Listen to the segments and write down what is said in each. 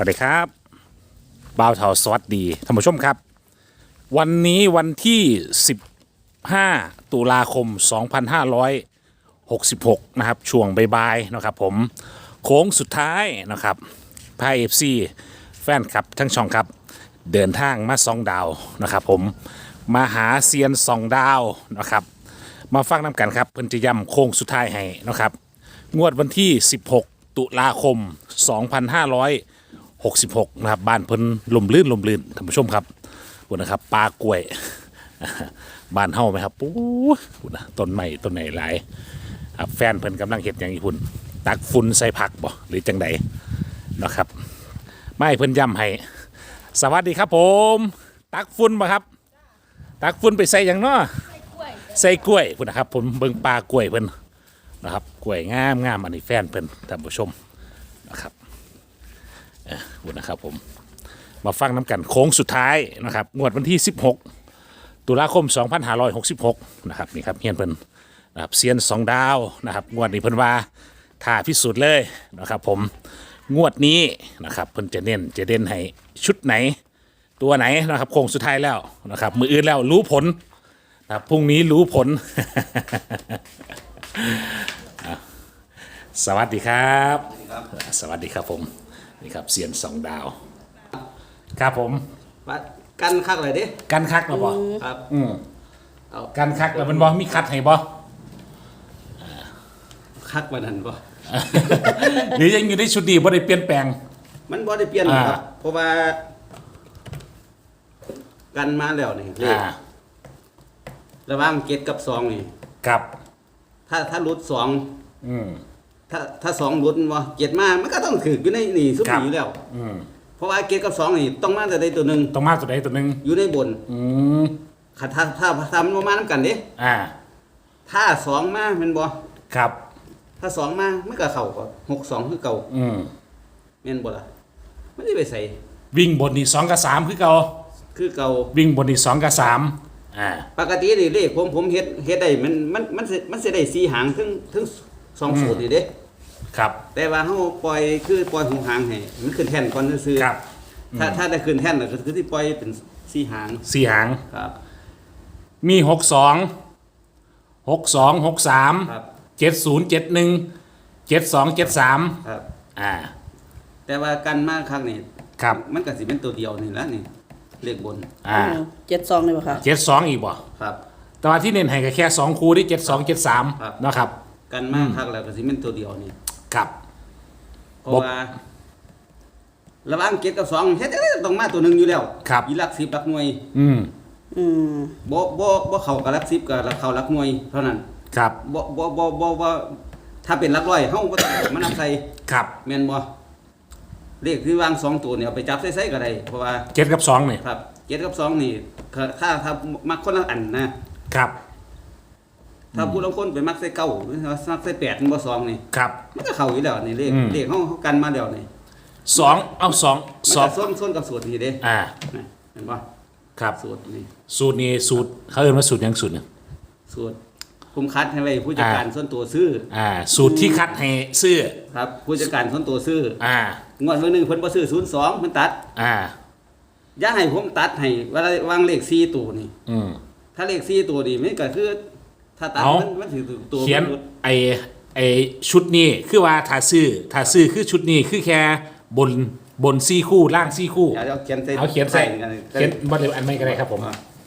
สวัสดีครับบ่าวเทาสวัสดีท่านผู้ชมครับ วันนี้วันที่ 15 ตุลาคม 2566 นะครับ ช่วงบ่ายๆนะครับผมโค้งสุดท้ายนะครับพายเอฟซีแฟนคลับทั้งช่องครับ เดินทางมาสองดาวนะครับผมมาหาเซียนสองดาวนะครับ มาฟังน้ำกันครับเพิ่นจะย้ำโค้งสุดท้ายให้นะครับ งวดวันที่ 16 ตุลาคม 66นะครับบ้านเพิ่นลมลื่นลมลื่นท่านผู้ชมครับบุญนะครับปลากล้วยบ้านเฮาไหมครับปู๊บุญนะต้นไม้ต้นไหนหลายครับแฟนเพิ่นกำลังเห็ดอย่างญี่ปุ่นตักฝุ่นใส่ผักบ่หรือจังใดนะครับไม่เพิ่นย้ำให้ สวัสดีครับผม ตักฝุ่นบ่ครับ ตักฝุ่นไปใส่อย่างเนาะใส่กล้วยพุ่นนะครับ ผมเบิ่งปลากล้วยเพิ่นนะครับกล้วยงามงามอันนี้แฟนเพิ่นท่านผู้ชมนะครับ เออคุณนะครับผมมาฟังน้ำกันโค้งสุดท้ายนะครับงวดวันที่ 16 ตุลาคม 2566 นะครับนี่ครับเฮียนเพิ่นนะครับเซียนสองดาวนะครับงวดนี้เพิ่นว่าท่าพิสูจน์เลยนะครับผมงวดนี้นะครับเพิ่นจะเน้นจะเด่นให้ชุดไหน ตัวไหนนะครับโค้งสุดท้ายแล้วนะครับมืออื่นแล้วรู้ผลนะครับพรุ่งนี้รู้ผล สวัสดีครับ สวัสดีครับผม นี่ครับเซียนสองดาว ครับผมว่ากันคักเลยดิกันคักมาบ่ครับอืมเอากันคักแล้วมันบ่มีคัดให้บ่คักวันนั้นบ่หรือยังอยู่ในชุดดีบ่ได้เปลี่ยนแปลง มันบ่ได้เปลี่ยนหรอกคอ่ารับ เพราะว่า กันมาแล้วนี่เลขอ่าระหว่างเกตกับสองนี่ครับ ถ้าถ้าหลุดสองอืม ถ้าถ้าสองหลุดบ่เกตมามันก็ต้องถืออยู่ในนี่สุดครับอยู่แล้วอืมเพราะว่าเกตกับสองนี่ต้องมาแต่ใดตัวหนึ่งต้องมาตัวใดตัวหนึงอยู่ในบนอืมถ้าถ้าถ้าถ้ามันบ่มานํกันเด้อ่า ถ้าสองมาแมันบ่ครับ ถ้าสองมามันก็เข้าก็หกสองคือเก่าอืมแม่นบ่ล่ะมันสิไปใส่วิ่งบนนี่สองกับสามคือเก่าคือเก่าวิ่งบนนี่สองกับสามอ่าปกตินี่เลขผมผมเฮ็ดเฮ็ดได้มันมันมันสิมันสิได้สีหางถึงถึง สองอืมสูตรนี่เด้ครับ แต่ว่าเฮาปล่อยคือปล่อยหกหางให้มันขึ้นแท่นก่อนซื่อๆครับ ถ้าถ้าได้ขึ้นแท่นน่ะก็คือที่ปล่อยเป็นสีหางสี่หาง ครับ มีหกสองหกสองหกสามครับเจ็ดศูนย์เจ็ดหนึ่งเจ็ดสองเจ็ดสามครับ อ่า แต่ว่ากันมากครั้งนี้ครับ มันก็สิเป็นตัวเดียวนี่ละนี่เลขบนอ่าเจ็ดซองเลยป่ะคะเจ็ดสองอีกบ่ครับ แต่ว่าที่เน้นให้ก็แค่สองคู่ที่เจ็ดสองเจ็ดสามครับ นะครับ กันมากครั้งแล้วก็สิเป็นตัวเดียวนี่ครับ เพราะว่าระหว่างเจ็ดกับสองเฮ็ดจังได๋ต้องมาตัวหนึงอยู่แล้วครับอีหลัก10หลักหน่วย อืมอืมบ่บ่บ่เข้ากับหลัก10กับเข้าหลักหน่วย เท่านั้น ครับบ่บ่บ่บ่บ่ถ้าเป็นหลักร้อยเฮาบ่ต้องเอามานำใส่ครับแม่นบ่เลขที่วางสองตัวเนี่ยเอาไปจับใส่ๆก็ได้เพราะว่าเจ็ดกับสองเนี่ยครับเจ็ดกับสองนี่ถ้าถ้าถ้ามักคนละอันนะครับ ถ้าผู้ลางคนไปมักใส่เก้าหรือว่ามักใส่แปดมันบ่สองนี่ครับ มันก็เข้าอยู่แล้วนี่เลขอืม เลขเฮาเฮากันมาแล้วนี่สองเอาสองมันสองก็ส้นส้นกับสูตรนี่เด้อ่านะเห็นบ่ครับ สูตรนี่สูตรนี้สูตรเขาเรียกว่าสูตรหยังสูตรหนึ่ง สูตรผมคัดให้ไว้ผู้จัดการอ่า ส่วนตัวซื้ออ่า สูตรที่คัดให้ซื้อครับ ผู้จัดการส่วนตัวซื้ออ่างวดมื้อหนึงเพิ่นบ่ซื้อ02เพิ่นตัด อ่า อย่าให้ผมตัดให้เวลาวางเลข4ตัวนี่ อืมถ้าเลข4ตัวนี่มันก็คือ ถ้าตัดเอามันมันสิถูกตัวเขียนมนุษย์ไอไอชุดนี้คือว่าถ้าซื้อถ้าซื้อคือชุดนี้คือแค่บนบนซี่คู่ล่างซี่คู่เดี๋ยวเอาเขียนใส่เอาเขียนใส่กันเขียนบัตรเร็วอันไม่ก็ได้ครับผม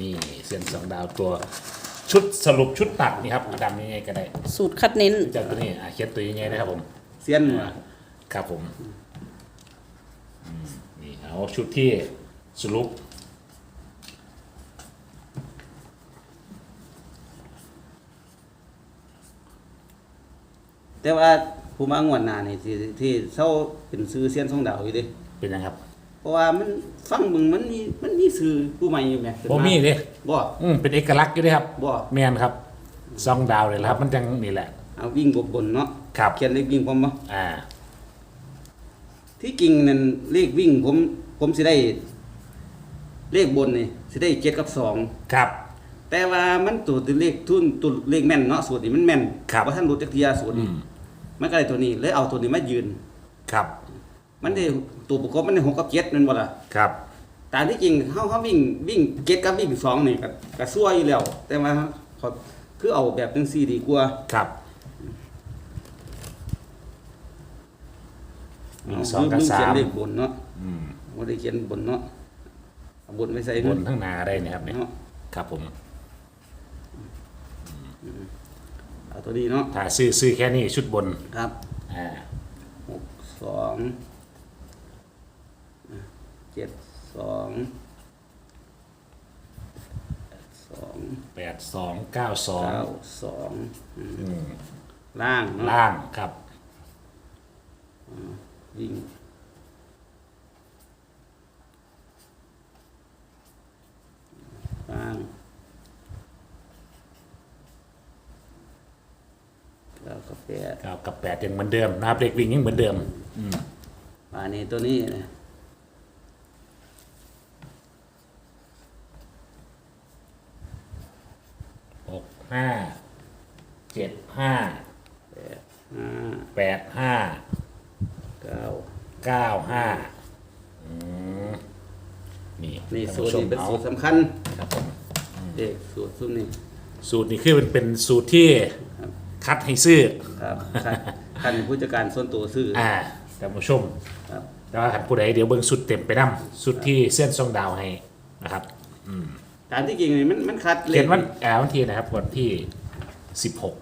นี่เสียนสองดาวตัวชุดสรุปชุดตัดนี่ครับดำยังไงก็ได้สูตรคัดเน้น จากตัวนี้อะเขียนตัวยังไงนะครับผม เสียนหัวครับผมอืมนี่เอาชุดที่สรุป แต่ว่าผู้มางวดหน้านี่ที่ที่เซาเป็นซื้อเสียนสองดาวอยู่เดิเป็นยังครับเพราะว่ามันฟังมึงมันมีมันมีซื้อผู้ใหม่อยู่แหมขึ้นบ่มีเด้บ่อืมเป็นเอกลักษณ์อยู่เด้ครับบ่แมนครับสองดาวเลยละครับ มันจังนี่แหละ เอาวิ่งบนบนเนาะครับ เขียนเลขวิ่งผมบ่อ่า ที่จริงนั่นเลขวิ่งผมผมสิได้ เลขบนนี่สิได้เจ็ดกับสองครับแต่ว่ามันตัวที่เลขทุนตัวเลขแม่นเนาะสูตรนี้มันแม่นครับ ว่าท่านรู้จักทียาสูตรอืนี้ม มันก็เลยตัวนี้เลยเอาตัวนี้มายืน ครับ มันได้ตัวประกอบมันหกกับเจ็ดนั่นบ่ล่ะครับ แต่ที่จริงเฮาเฮาวิ่งวิ่งเจ็ดกับวิ่งสองนี่ก็ก็ซั่วอยู่แล้ว แต่ว่าเขาคือเอาแบบจังซี่ดีกว่าครับวิ่งเอาสองกับลืมสาเขียนมเลขบนเนาะอืมบ่ได้เขียนบนเนาะเอาบนไว้ใส่บเงินนทั้งหนาได้นะครับเนี่ยเนาะ ครับผม เอาตัวนี้เนาะถ้าซื้อซื้อแค่นี้ชุดบนครับอ่าหกสองเจ็ดสองแปดสองแปดสองเก้าสองเก้าสองอืมอืมล่างเนาะล่างครับ ยิงล่าง เก้ากับแปดเก้ากับแปดยังเหมือนเดิมนะครับเด็กวิ่งยังเหมือนเดิมอันนี้ตัวนี้นะหกห้าเจ็ดห้าห้าแปดห้าเก้าเก้าห้าอืมนี่นี่ท่าสูตรผู้ชมนี้เป็นเอาสูตรสำคัญ ครับผมเด็กสูตรสูตรนี้สูตรนี้คือมันเป็นสูตรที่ครับ คัดให้ซื้อครับท่านท่านผู้จัดการส่วนตัวซื้ออ่าท่านผู้ชมครับแต่ว่าขันผู้ใดเดี๋ยวเบิ่งสุดเต็มไปนํสุดที่เส้นซองดาวให้นะครับตามที่จริงนี่มันมันคัดเลเขียขนวันอ่าวันที่นะครับวันที่สิบหก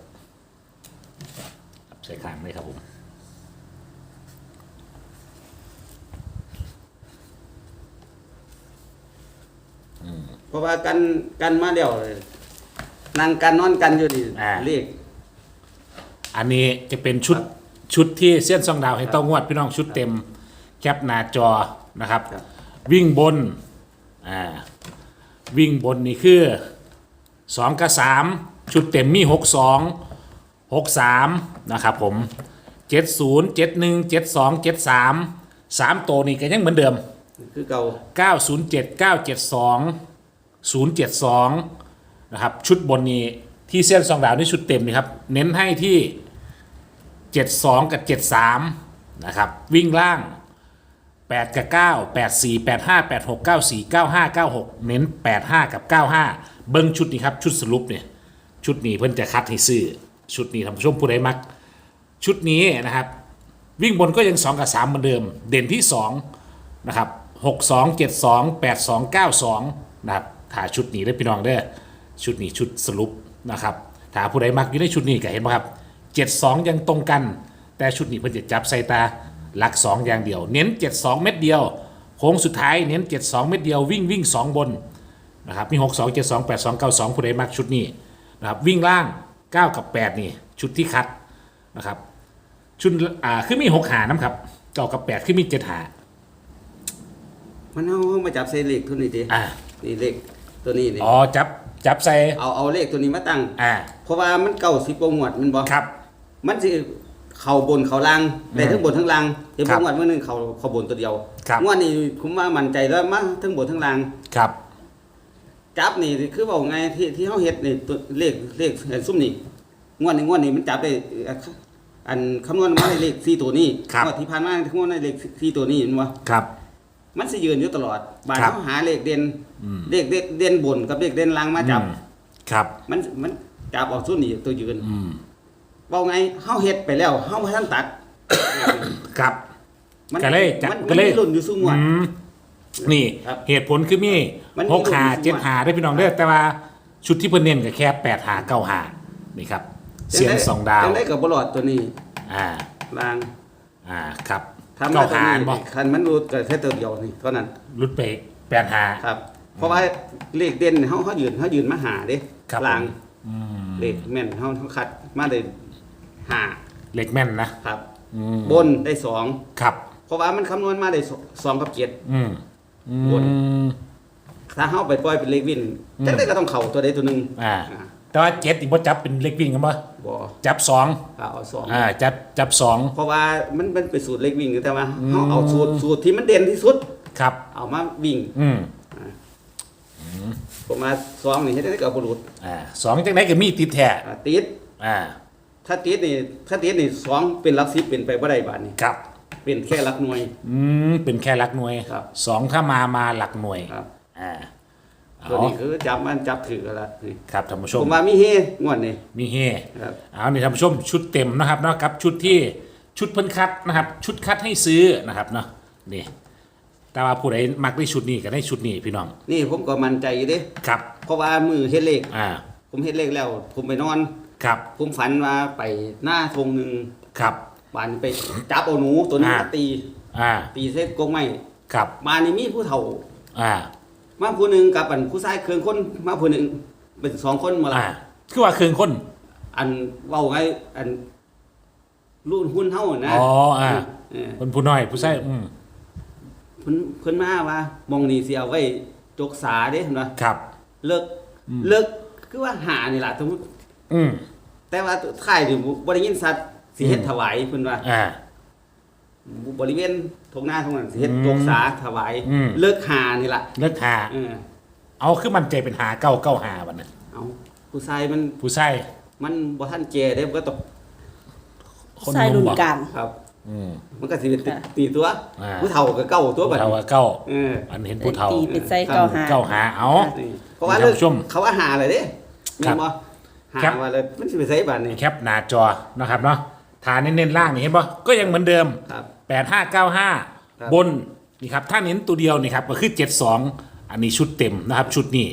ใส่คางเลยครับผมเพราะว่ากันกันมาแล้วนั่งกันนอนกันอยู่นี่อ่า เลข อันนี้จะเป็นชุดชุดที่เส้นซองดาวให้ต้องงวดพี่น้องชุดเต็มแคปหน้าจอนะครับ ครับ วิ่งบนอ่าวิ่งบนนี่คือสองกับสามชุดเต็มมีหกสองหกสามนะครับผมเจ็ดศูนย์เจ็ดหนึ่งเจ็ดสองเจ็ดสามสามตัวนี่ก็ยังเหมือนเดิม คือเก่า907 972 072 นะครับ ชุดบนนี้ ที่เส้นสองดาวนี่ชุดเต็มนี่ครับ เน้นให้ที่ 72 กับ 73 นะครับ วิ่งล่าง 8 กับ 9 84 85 86 94 95 96 เน้น 85 กับ 95 เบิ้งชุดนี้ครับ ชุดสรุปเนี่ย ชุดนี้เพิ่นจะคัดให้ซื้อ ชุดนี้ทำผู้ชมผู้ใดมัก ชุดนี้นะครับ วิ่งบนก็ยัง 2 กับ 3 เหมือนเดิม เด่นที่ 2 นะครับ 6 2 7 2 8 2 9 2 นะครับถ้าชุดนี้ได้พี่น้องเด้อชุดนี้ชุดสรุป นะครับถ้าผู้ใดมักอยู่ในชุดนี้ก็เห็นไหมครับ7 2ยังตรงกัน แต่ชุดนี้เพิ่นจะจับใส่ตาหลัก2อย่างเดียว เน้น7 2เม็ดเดียวโค้งสุดท้ายเน้น7 2เม็ดเดียววิ่งวิ่ง2บนนะครับมี6 2 7 2 8 2 9 2ผู้ใดมักชุดนี้นะครับวิ่งล่าง9กับ8นี่ชุดที่คัดนะครับชุดอ่าคือมี6หาน้ำครับเก้ากับ8คือมี7หามันเอามาจับใส่เลขตัวนี้ดิอ่านี่เลขตัวนี้นี่อ๋อจับ จับใส่ เอาเอาเลขตัวนี้มาตั้ง อ่า เพราะว่ามันเก่าสิบกว่าหมวดมันบ่ครับ มันสิเข่าบนเข่าล่างแต่ทั้งบนทั้งล่างเดี๋ยวครับงวดมื้อหนึงเข่าเข่าบนตัวเดียวครับงวดนี้ผมว่ามั่นใจแล้วมาทั้งบนทั้งล่างครับ จับนี่คือบอกไงที่ที่เขาเฮ็ดนี่ตัวเลขเลขเอ่อซุ่มนี่งวดนี้งวดนี้มันจับได้เอ่ออันคำนวณมาได้เลขสี่ตัวนี้ครับงวดที่ผ่านมาคำนวณได้เลขสี่ตัวนี้เห็นบ่ครับ มันสิยืนอยู่ตลอดบาดครับเขาหาเลขเด่นเลขเด่นเด่นบนกับเลขเด่นล่างมาจับอืมครับ มันมันจับออกซุ่มนี่ตัวยืนอืมบอกไงเฮาเฮ็ดไปแล้วเฮาบ่ทันตัดครับมันก็เลยจับมันก็เลยมันมีรุ่นอยู่ซุ่มงวดอืมนี่ครับเหตุผลคือมีมันมีหกหารูปเจ็ดอยู่หาได้พี่น้องเด้อแต่ว่าชุดที่เพิ่นเน้นก็แค่แปดหาเก้าหานี่ครับเสียงสองดาวจังได้กับบลอดตัวนี้ อ่าล่าง อ่าครับทำเก้ามาตัวหานี้บอกคันมันรูดก็แค่ตัวเดียวนี่เท่านั้นรุดไปแปดหา ครับ เพราะว่าเลขเด่นเฮาเฮายืนเฮายืนมาหาเด้ครับล่างอืมเลขแม่นเฮาเฮาคัดมาได้ห้าเล็กแม่นนะครับ อืมบนได้สองครับ เพราะว่ามันคำนวณมาได้สสองกับเจ็ด อืมอืบนมถ้าเฮาไปปล่อยเป็นเลขวินจังได้ก็ต้องเข้าตัวใดตัวหนึงอ่า อ่า แต่ว่าเจ็ดอีกบ่จับเป็นเล็กวิ่งกันบ่บ่จับสองเอาเอาสองอ่าจับจับสอง เพราะว่ามันมันเป็นสูตรเลขวิ่งแต่ว่าเฮาเอาสูตรสูตรที่มันเด่นที่สุด ครับ เอามาวิ่งอืมผมมาสองนี่เฮ็ดได้กับบุรุษอ่าสองจังไดก็มีติดแท้อ่าติดอ่า ถ้าติดนี่ถ้าติดนี่สองเป็นหลักสิบเป็นไปบ่ได้บาดนี้ครับ เป็นแค่หลักหน่วย อืมเป็นแค่หลักหน่วยครับสองถ้ามามาหลักหน่วยครับ อ่าเอา ตัวนี้คือจับมันจับถือกันละนี่ครับท่านผู้ชผม มว่ามีเฮงวดนี่มีเฮ ครับ เอานี่ท่านผู้ชมชุดเต็มนะครับเนาะกับชุดที่ชุดเพิ่นคัดนะครับ ชุดคัดให้ซื้อนะครับเนาะนี่แต่ว่าผู้ใดมักได้ชุดนี้ก็ได้ชุดนี้พี่น้องนี่ผมก็มั่นใจอยู่เด้ครับเพราะว่ามือเฮ็ดเลข อ่าผมเฮ็ดเลขแล้ว ผมไปนอน ครับผมฝันว่าไปหน้าธงหนึ่งครับ บานไปจับเอาหนูตัวนี้อ่ามาตี อ่าตีเส้นกงไม้ครับบานนี่มีผู้เฒ่าอ่า มาผู้หนึ่งกับอันผู้ชายเครื่องคนมาผู้หนึ่งเป็นสองคนมาละอ่าคือว่าเครื่องคน อันเว้าไงอันรุ่นหุ้นเฮานะอ๋ออ่า เออคนผู้น้อยผู้ใส่อืมเพิ่นเพิ่นมาว่ามองนี่สิเอาไว้จกษาเด้เห็นบ่ครับ เลิกเลิกคือว่าหานี่ล่ะสมมุติ อืมแต่ว่าท้ายนี่บ่ได้ยินสัตว์สิเฮ็ดถวายเพิ่นว่า อ่า บริเวณทงหน้าทงนั้นสิเฮ็ดอืมจกษาถวายอืม เลิกหานี่ล่ะเลิกหา เออเอาคือมันใจเป็นหาเก้าเก้าหาวันนั้นเอาผู้ชายมันผู้ใส่มันบ่ทันแก่เด้มันก็ต้องคนใส่หรุ่นุ่มนบอก กลาง ครับ อืม มันก็สิเป็นค่ะ ตีตัวอ่า ผู้เฒ่าก็เก่าตัวบัดเท่านี้กับเก้าเออ อันเห็นผู้เฒ่าตีเป็นไส้เก้าหา เก้าหาเอา นี่เพราะว่าท่านเลิกผู้ชมเขาว่าหาเลยเด้ครัแม่บนบ่หาครับ ว่าเลยมันสิไปใส่บัดนี้ แคปหน้าจอนะครับเนาะ ฐานเน้นๆล่างนี่เห็นป่ะก็ยังเหมือนเดิมครับ8595ครับ บนนี่ครับถ้าเน้นตัวเดียวนี่ครับก็คือ72อันนี้ชุดเต็มนะครับชุดนี้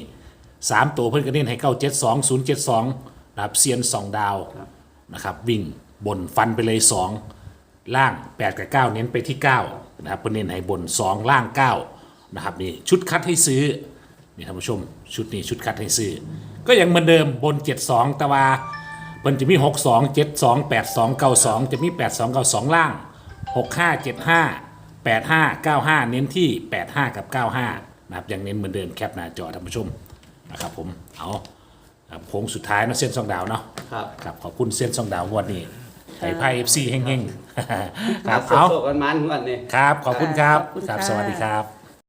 3ตัวเพิ่นก็เน้นให้เข้า72 072นะครับเซียน2ดาวนะครับวิ่งบนฟันไปเลย2ล่าง8กับ9เน้นไปที่9นะครับเพิ่นเน้นให้บน2ล่าง9นะครับนี่ชุดคัดให้ซื้อ นี่ท่านผู้ชมชุดนี้ชุดคัดให้ซื้อ ก็ยังเหมือนเดิมบน 72 แต่ว่า มันจะมี 62 72 82 92 จะมี 82 92 ล่าง 65 75 85 95 เน้นที่ 85 กับ 95 นะครับยังเน้นเหมือนเดิมแคปหน้าจอท่านผู้ชมนะครับผมเอาครับโค้งสุดท้ายเนาะเส้นสองดาวเนาะครับครับขอบคุณเส้นสองดาวงวันนี้ไทยไพ่เอฟซีเฮงๆครับโเอาซกๆกันมันๆงวดนี้ ครับขอบคุณครับขอบคุณครับค่ะ สวัสดีครับ